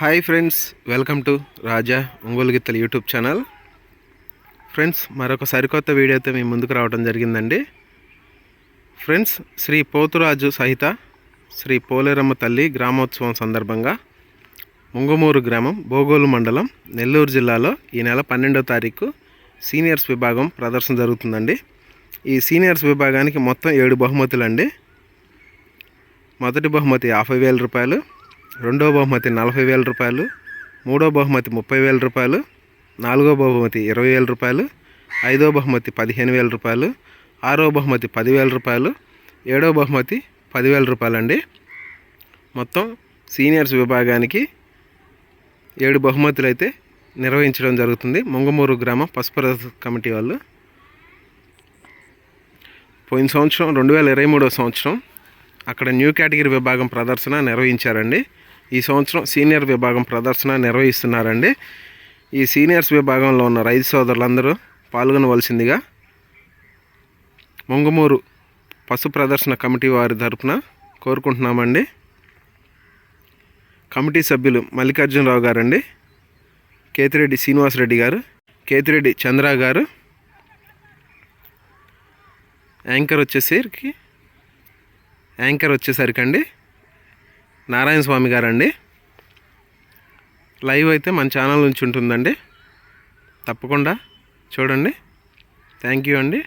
Hi friends welcome to Raja Ongole గిత్తల YouTube channel friends మరొక సరికొత్త వీడియోతో మీ ముందుకు రావడం జరిగిందండి. ఫ్రెండ్స్ శ్రీ పోతురాజు సహిత శ్రీ పోలేరమ్మ తల్లి గ్రామోత్సవం సందర్భంగా ముంగమూరు గ్రామం బోగోలు మండలం నెల్లూరు జిల్లాలో ఈ నెల పన్నెండో తారీఖు సీనియర్స్ విభాగం ప్రదర్శన జరుగుతుందండి. ఈ సీనియర్స్ విభాగానికి మొత్తం ఏడు బహుమతులు అండి మొదటి బహుమతి యాభై వేల రూపాయలు రెండో బహుమతి నలభై వేల రూపాయలు మూడో బహుమతి ముప్పై వేల రూపాయలు నాలుగో బహుమతి ఇరవై వేల రూపాయలు ఐదో బహుమతి పదిహేను వేల రూపాయలు ఆరో బహుమతి పదివేల రూపాయలు ఏడో బహుమతి పదివేల రూపాయలండి. మొత్తం సీనియర్స్ విభాగానికి ఏడు బహుమతులు అయితే నిర్వహించడం జరుగుతుంది. ముంగమూరు గ్రామ పసుపు కమిటీ వాళ్ళు. పోయిన సంవత్సరం రెండు వేల ఇరవై మూడో సంవత్సరం అక్కడ న్యూ కేటగిరీ విభాగం ప్రదర్శన నిర్వహించారండి. ఈ సంవత్సరం సీనియర్ విభాగం ప్రదర్శన నిర్వహిస్తున్నారండి. ఈ సీనియర్స్ విభాగంలో ఉన్న రైతు సోదరులందరూ పాల్గొనవలసిందిగా ముంగమూరు పశు ప్రదర్శన కమిటీ వారి తరపున కోరుకుంటున్నామండి. కమిటీ సభ్యులు మల్లికార్జునరావు గారండి కేతిరెడ్డి శ్రీనివాసరెడ్డి గారు కేతిరెడ్డి చంద్ర గారు యాంకర్ వచ్చేసరికి యాంకర్ వచ్చేసరికి అండి నారాయణ స్వామి గారండి. లైవ్ అయితే మన ఛానల్ నుంచి ఉంటుందండి. తప్పకుండా చూడండి. థ్యాంక్ యూ అండి.